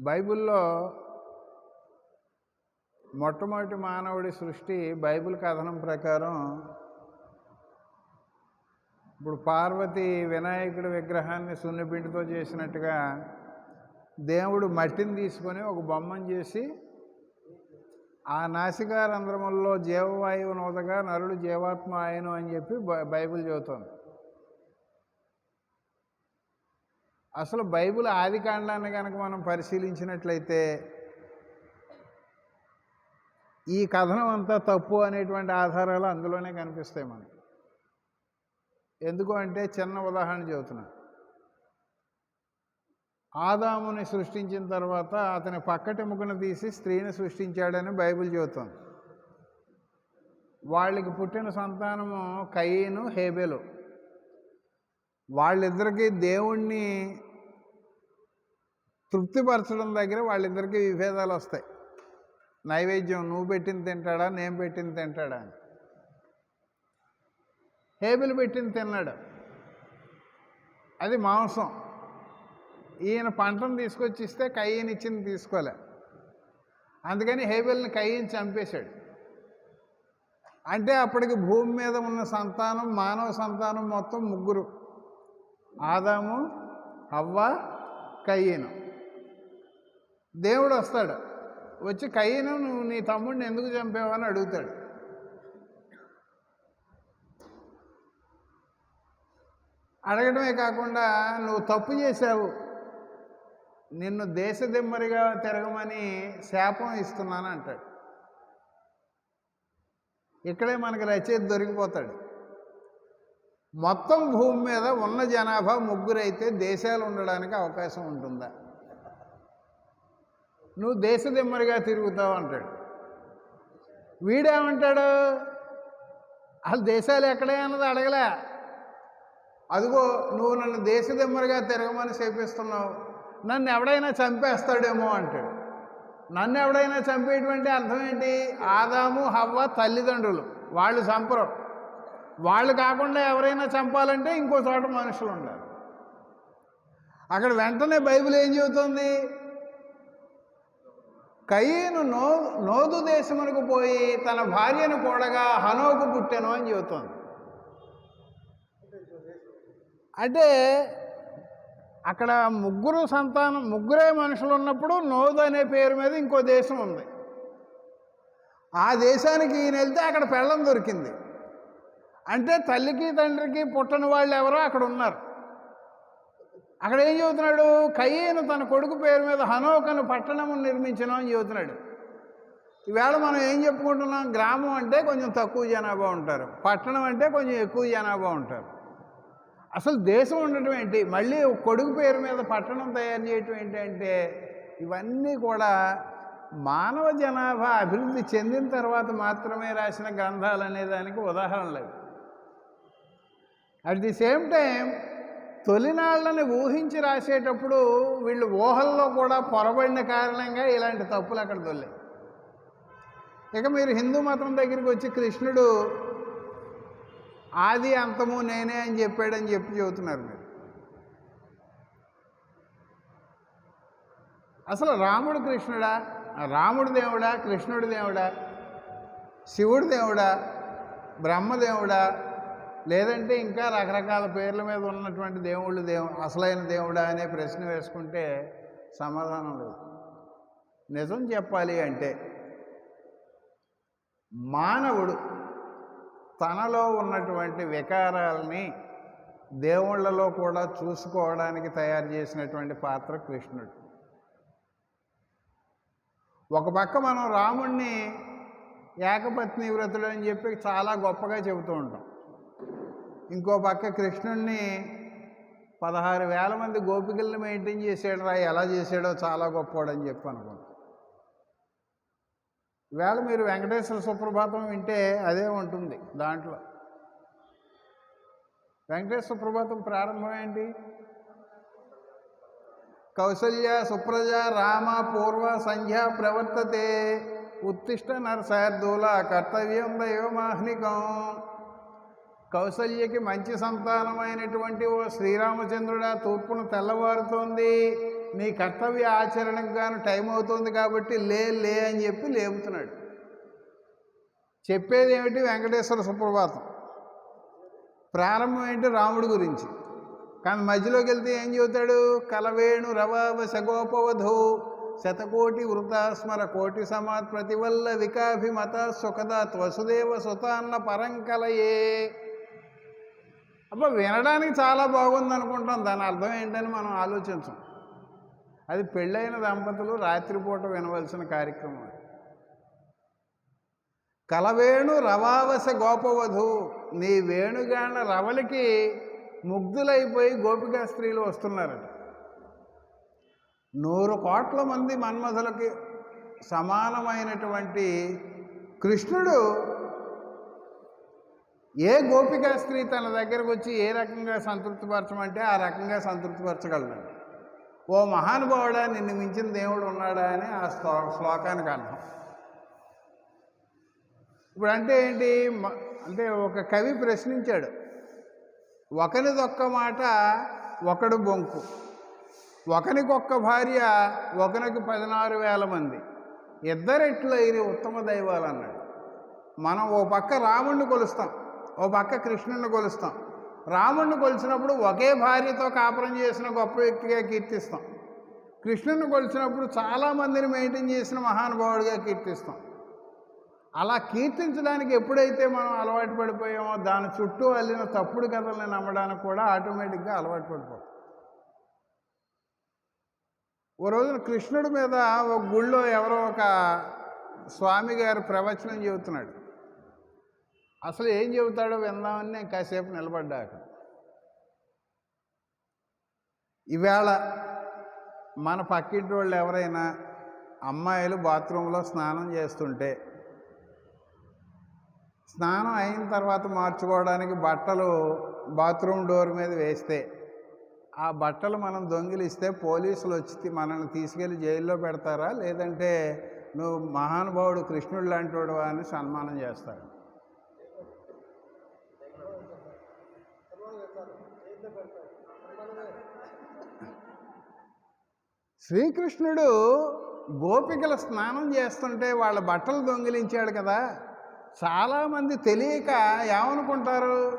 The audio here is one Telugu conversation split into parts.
బైబిల్లో మొట్టమొదటి మానవుడి సృష్టి బైబిల్ కథనం ప్రకారం ఇప్పుడు పార్వతి వినాయకుడి విగ్రహాన్ని సున్నిపిండితో చేసినట్టుగా దేవుడు మట్టిని తీసుకొని ఒక బొమ్మను చేసి ఆ నాసికారంధ్రముల్లో జీవవాయువు నూతగా నరుడు జీవాత్మ ఆయను అని చెప్పి బైబిల్ చెబుతోంది. అసలు బైబిల్ ఆది కాండాన్ని కనుక మనం పరిశీలించినట్లయితే ఈ కథనం అంతా తప్పు అనేటువంటి ఆధారాలు అందులోనే కనిపిస్తాయి మనకి. ఎందుకు అంటే చిన్న ఉదాహరణ చెబుతున్నా. ఆదాముని సృష్టించిన తర్వాత అతని పక్కటెముకను తీసి స్త్రీని సృష్టించాడని బైబిల్ చెబుతుంది. వాళ్ళకి పుట్టిన సంతానము కయ్యను హేబెలు. వాళ్ళిద్దరికీ దేవుణ్ణి తృప్తిపరచడం దగ్గర వాళ్ళిద్దరికీ విభేదాలు వస్తాయి. నైవేద్యం నువ్వు పెట్టింది తింటాడా నేను పెట్టింది తింటాడా అని. హేబిల్ పెట్టింది తిన్నాడు. అది మాంసం. ఈయన పంటను తీసుకొచ్చి ఇస్తే కయ్యని ఇచ్చింది తీసుకోలే. అందుకని హేబిల్ని కయ్యని చంపేశాడు. అంటే అప్పటికి భూమి మీద ఉన్న సంతానం మానవ సంతానం మొత్తం ముగ్గురు. ఆదాము హవ్వ కయ్యను దేవుడు వస్తాడు. వచ్చి కయ్యను నువ్వు నీ తమ్ముడిని ఎందుకు చంపావని అడుగుతాడు. అడగడమే కాకుండా నువ్వు తప్పు చేశావు. నిన్ను దేశదిమ్మరిగా తిరగమని శాపం ఇస్తున్నాను అంటాడు. ఇక్కడే మనకి రచయిత దొరికిపోతాడు. మొత్తం భూమి మీద ఉన్న జనాభా ముగ్గురైతే దేశాలు ఉండడానికి అవకాశం ఉంటుందా? నువ్వు దేశదిమ్మరిగా తిరుగుతావు అంటాడు. వీడేమంటాడు? అసలు దేశాలు ఎక్కడే అన్నది అడగలే. అదిగో నువ్వు నన్ను దేశదిమ్మరిగా తిరగమని చేపిస్తున్నావు నన్ను ఎవడైనా చంపేస్తాడేమో అంటాడు. నన్ను ఎవడైనా చంపేటువంటి అర్థం ఏంటి? ఆదాము హవ్వ తల్లిదండ్రులు. వాళ్ళు చంపరు. వాళ్ళు కాకుండా ఎవరైనా చంపాలంటే ఇంకో చోట మనుషులు ఉండాలి. అక్కడ వెంటనే బైబిల్ ఏం చెబుతుంది? కయ్యను నో నోదు దేశమునకు పోయి తన భార్యను కూడగా హనోకు పుట్టెను అని చెబుతోంది. అంటే అక్కడ ముగ్గురు సంతానం ముగ్గురే మనుషులు ఉన్నప్పుడు నోదు అనే పేరు మీద ఇంకో దేశం ఉంది. ఆ దేశానికి ఈయన వెళ్తే అక్కడ పెళ్ళం దొరికింది. అంటే తల్లికి తండ్రికి పుట్టని వాళ్ళు ఎవరో అక్కడ ఉన్నారు. అక్కడ ఏం చెబుతున్నాడు కయ్యను తన కొడుకు పేరు మీద హనోకను పట్టణము నిర్మించను అని చెబుతున్నాడు ఈవేళ మనం ఏం చెప్పుకుంటున్నాం? గ్రామం అంటే కొంచెం తక్కువ జనాభా ఉంటారు. పట్టణం అంటే కొంచెం ఎక్కువ జనాభా ఉంటారు. అసలు దేశం ఉండటం ఏంటి? మళ్ళీ కొడుకు పేరు మీద పట్టణం తయారు చేయటం ఏంటంటే ఇవన్నీ కూడా మానవ జనాభా అభివృద్ధి చెందిన తర్వాత మాత్రమే రాసిన గ్రంథాలు అనేదానికి ఉదాహరణలు అట్ ది సేమ్ టైం తొలినాళ్ళని ఊహించి రాసేటప్పుడు వీళ్ళు ఊహల్లో కూడా పొరబడిన కారణంగా ఇలాంటి తప్పులు అక్కడ దొల్లాయి ఇక మీరు హిందూ మతం దగ్గరికి వచ్చి కృష్ణుడు ఆది అంతము నేనే అని చెప్పాడని చెప్పి చెబుతున్నారు మీరు. అసలు రాముడు కృష్ణుడా? రాముడు దేవుడా? కృష్ణుడు దేవుడా? శివుడు దేవుడా? బ్రహ్మదేవుడా లేదంటే ఇంకా రకరకాల పేర్ల మీద ఉన్నటువంటి దేవుళ్ళు దేవు అసలైన దేవుడా అనే ప్రశ్న వేసుకుంటే సమాధానం లేదు. నిజం చెప్పాలి అంటే మానవుడు తనలో ఉన్నటువంటి వికారాలని దేవుళ్ళలో కూడా చూసుకోవడానికి తయారు చేసినటువంటి పాత్ర కృష్ణుడు. ఒక పక్క మనం రాముణ్ణి ఏకపత్ని వ్రతుడు అని చెప్పి చాలా గొప్పగా చెబుతూ ఉంటాం. ఇంకో పక్క కృష్ణుణ్ణి పదహారు వేల మంది గోపికల్ని మెయింటైన్ చేసాడు రా ఎలా చేసాడో చాలా గొప్పవాడని చెప్పి అనుకుంటా. వేళ మీరు వెంకటేశ్వర సుప్రభాతం వింటే అదే ఉంటుంది దాంట్లో. వెంకటేశ్వర సుప్రభాతం ప్రారంభం ఏంటి? కౌసల్య సుప్రజ రామ పూర్వ సంధ్య ప్రవర్తతే. ఉత్తిష్ట నరసార్థూల కర్తవ్యం దైవమాహ్నికం కౌసల్యకి మంచి సంతానమైనటువంటి ఓ శ్రీరామచంద్రుడా తూర్పును తెల్లవారుతోంది. నీ కర్తవ్య ఆచరణకు గాను టైం అవుతుంది కాబట్టి లే లే అని చెప్పి లేపుతున్నాడు. చెప్పేది ఏమిటి? వెంకటేశ్వర సుప్రభాతం. ప్రారంభం ఏంటి? రాముడి గురించి. కానీ మధ్యలోకి వెళ్తే ఏం చెబుతాడు? కలవేణు రవావ శగోపవధు శతకోటి వృతాస్మర కోటి సమాత్ ప్రతివల్ల వికాభిమత సుఖదాత్ వసుదేవ సుతాన్న పరంకలయే అబ్బా వినడానికి చాలా బాగుంది అనుకుంటాం. దాని అర్థం ఏంటని మనం ఆలోచించం. అది పెళ్ళైన దంపతులు రాత్రిపూట వినవలసిన కార్యక్రమం కలవేణు రవావస గోపవధు నీ వేణుగాన రవలికి ముగ్ధులైపోయి గోపికా స్త్రీలు వస్తున్నారట. నూరు కోట్ల మంది మన్మధులకి సమానమైనటువంటి కృష్ణుడు ఏ గోపికా స్త్రీ తన దగ్గరకు వచ్చి ఏ రకంగా సంతృప్తిపరచమంటే ఆ రకంగా సంతృప్తిపరచగలడు ఓ మహానుభావుడా నిన్ను మించిన దేవుడు ఉన్నాడా అని ఆ శ్లో శ్లోకానికి అర్థం. ఇప్పుడు అంటే ఏంటి అంటే ఒక కవి ప్రశ్నించాడు. ఒకనిదొక్క మాట ఒకడు బొంకు. ఒకనికొక్క భార్య ఒకనికి పదినారు వేల మంది. ఇద్దరెట్లయిన ఉత్తమ దైవాలు అన్నాడు మనం ఓ పక్క రాముణ్ణి కొలుస్తాం. ఓ పక్క కృష్ణుణ్ణి కొలుస్తాం. రాముణ్ణి కొలిచినప్పుడు ఒకే భార్యతో కాపురం చేసిన గొప్ప వ్యక్తిగా కీర్తిస్తాం. కృష్ణుని కొలిచినప్పుడు చాలామందిని మెయింటైన్ చేసిన మహానుభావుడిగా కీర్తిస్తాం. అలా కీర్తించడానికి ఎప్పుడైతే మనం అలవాటు పడిపోయామో దాని చుట్టూ అల్లిన తప్పుడు కథల్ని నమ్మడానికి కూడా ఆటోమేటిక్గా అలవాటు పడిపోతాం. ఓ రోజున కృష్ణుడి మీద ఒక గుళ్ళో ఎవరో ఒక స్వామి గారు ప్రవచనం చెబుతున్నాడు. అసలు ఏం చెబుతాడో విందామని నేను కాసేపు నిలబడ్డా అక్కడ. ఈవేళ మన పక్కింటి వాళ్ళు ఎవరైనా అమ్మాయిలు బాత్రూంలో స్నానం చేస్తుంటే స్నానం అయిన తర్వాత మార్చుకోవడానికి బట్టలు బాత్రూమ్ డోర్ మీద వేస్తే ఆ బట్టలు మనం దొంగిలిస్తే పోలీసులు వచ్చి మనల్ని తీసుకెళ్ళి జైల్లో పెడతారా? లేదంటే నువ్వు మహానుభావుడు కృష్ణుడు లాంటి అని సన్మానం చేస్తాడు. శ్రీకృష్ణుడు గోపికల స్నానం చేస్తుంటే వాళ్ళ బట్టలు దొంగిలించాడు కదా. చాలామంది తెలియక ఏమనుకుంటారు?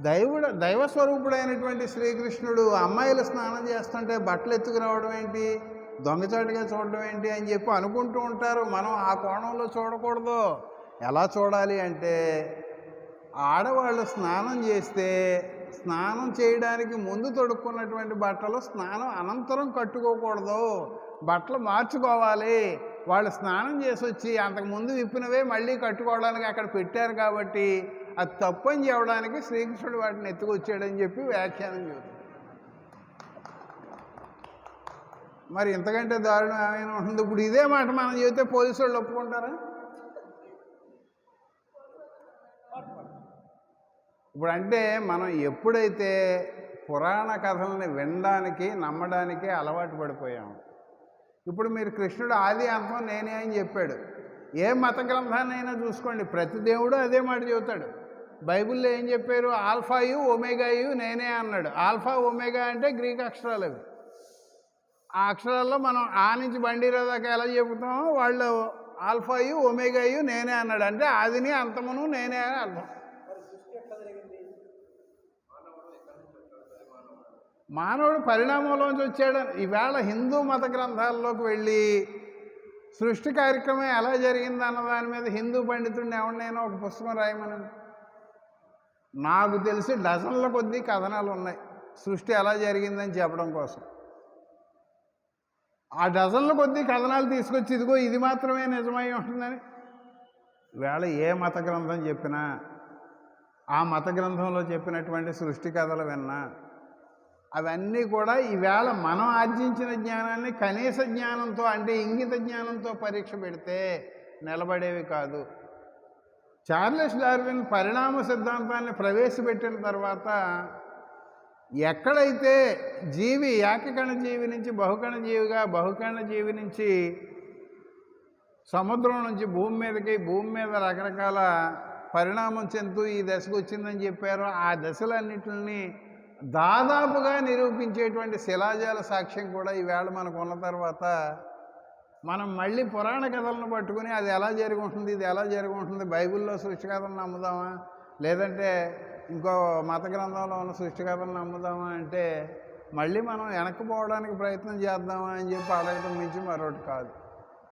దైవుడు దైవస్వరూపుడైనటువంటి శ్రీకృష్ణుడు అమ్మాయిలు స్నానం చేస్తుంటే బట్టలు ఎత్తుకురావడం ఏంటి? దొంగచాటుగా చూడడం ఏంటి అని చెప్పి అనుకుంటూ ఉంటారు. మనం ఆ కోణంలో చూడకూడదు. ఎలా చూడాలి అంటే ఆడవాళ్ళు స్నానం చేస్తే స్నానం చేయడానికి ముందు తొడుక్కున్నటువంటి బట్టలు స్నానం అనంతరం కట్టుకోకూడదు. బట్టలు మార్చుకోవాలి. వాళ్ళు స్నానం చేసి వచ్చి అంతకుముందు విప్పినవే మళ్ళీ కట్టుకోవడానికి అక్కడ పెట్టారు కాబట్టి అది తప్పని చెప్పడానికి శ్రీకృష్ణుడు వాటిని ఎత్తుకొచ్చాడని చెప్పి వ్యాఖ్యానం చెబుతుంది. మరి ఇంతకంటే దారుణం ఏమైనా ఉంటుంది? ఇప్పుడు ఇదే మాట మనం చెబితే పోలీసు వాళ్ళు ఒప్పుకుంటారా? ఇప్పుడు అంటే మనం ఎప్పుడైతే పురాణ కథల్ని వినడానికి నమ్మడానికి అలవాటు పడిపోయాము ఇప్పుడు మీరు కృష్ణుడు ఆది అంతం నేనే అని చెప్పాడు. ఏ మత గ్రంథాన్నైనా చూసుకోండి. ప్రతి దేవుడు అదే మాట చెబుతాడు. బైబిల్లో ఏం చెప్పారు? ఆల్ఫాయు ఒమేగాయు నేనే అన్నాడు. ఆల్ఫా ఒమేగా అంటే గ్రీక్ అక్షరాలు అవి. ఆ అక్షరాల్లో మనం ఆ నుంచి బండిరా దాకా ఎలా చెబుతామో వాళ్ళు ఆల్ఫాయు ఒమేగాయు నేనే అన్నాడు. అంటే ఆదిని అంతమును నేనే అని అర్థం. మానవుడు పరిణామంలోంచి వచ్చాడు. ఈవేళ హిందూ మత గ్రంథాల్లోకి వెళ్ళి సృష్టి కార్యక్రమం ఎలా జరిగింది అన్న దాని మీద హిందూ పండితుడిని ఎవరినైనా ఒక పుస్తకం రాయమని నాకు తెలిసి డజన్ల కొద్దీ కథనాలు ఉన్నాయి. సృష్టి ఎలా జరిగిందని చెప్పడం కోసం. ఆ డజన్ల కొద్దీ కథనాలు తీసుకొచ్చి ఇదిగో ఇది మాత్రమే నిజమై ఉంటుందని. వేళ ఏ మత గ్రంథం చెప్పినా ఆ మత గ్రంథంలో చెప్పినటువంటి సృష్టి కథలు విన్నా అవన్నీ కూడా ఈవేళ మనం ఆర్జించిన జ్ఞానాన్ని కనీస జ్ఞానంతో అంటే ఇంగిత జ్ఞానంతో పరీక్ష పెడితే నిలబడేవి కాదు. చార్లెస్ డార్విన్ పరిణామ సిద్ధాంతాన్ని ప్రవేశపెట్టిన తర్వాత ఎక్కడైతే జీవి ఏకకణ జీవి నుంచి బహుకణ జీవిగా బహుకణ జీవి నుంచి సముద్రం నుంచి భూమి మీదకి భూమి మీద రకరకాల పరిణామం చెందుతూ ఈ దశకు వచ్చిందని చెప్పారు ఆ దశలన్నింటిని దాదాపుగా నిరూపించేటువంటి శిలాజాల సాక్ష్యం కూడా ఈవేళ మనకు ఉన్న తర్వాత మనం మళ్ళీ పురాణ కథలను పట్టుకుని అది ఎలా జరుగుంటుంది ఇది ఎలా జరుగుంటుంది బైబిల్లో సృష్టి కథలను నమ్ముదామా? లేదంటే ఇంకో మత గ్రంథంలో ఉన్న సృష్టి కథలను నమ్ముదామా అంటే మళ్ళీ మనం వెనక్కి పోవడానికి ప్రయత్నం చేద్దామా అని చెప్పి అడగటం మించి మరొకటి కాదు.